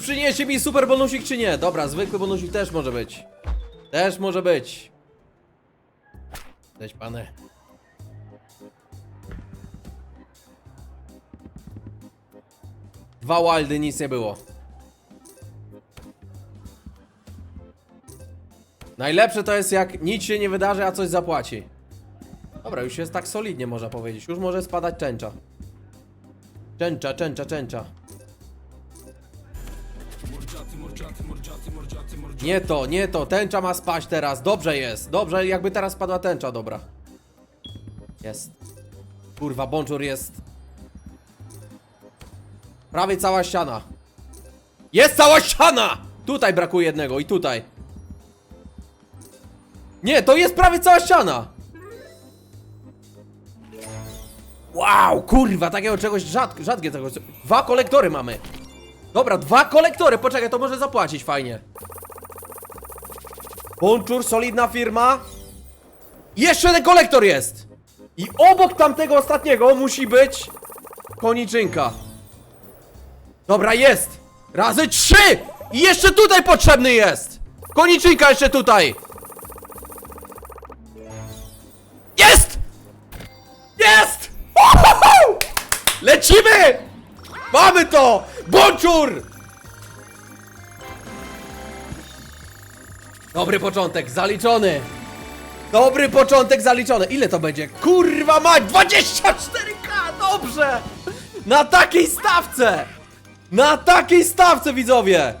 przyniesie mi super bonusik czy nie? Dobra, zwykły bonusik też może być. Też może być. Cześć pany. Dwa wildy, nic nie było. Najlepsze to jest jak nic się nie wydarzy, a coś zapłaci. Dobra, już jest tak solidnie można powiedzieć. Już może spadać częcza. Częcza, częcza, częcza. Nie to, nie to. Tęcza ma spaść teraz. Dobrze jest. Dobrze, jakby teraz spadła tęcza, dobra. Jest. Kurwa, Bonjour jest. Prawie cała ściana. Jest cała ściana! Tutaj brakuje jednego i tutaj. Nie, to jest prawie cała ściana. Wow, kurwa, takiego czegoś rzad, rzadkie tego. Dwa kolektory mamy. Dobra, dwa kolektory. Poczekaj, to może zapłacić fajnie. Bonczur, solidna firma. Jeszcze jeden kolektor jest. I obok tamtego ostatniego musi być koniczynka. Dobra, jest. Razy trzy. I jeszcze tutaj potrzebny jest. Koniczynka jeszcze tutaj. Jest! Jest! Lecimy! Mamy to! Bonczur! Dobry początek, zaliczony! Dobry początek zaliczony. Ile to będzie? Kurwa mać! 24k! Dobrze! Na takiej stawce! Na takiej stawce, widzowie!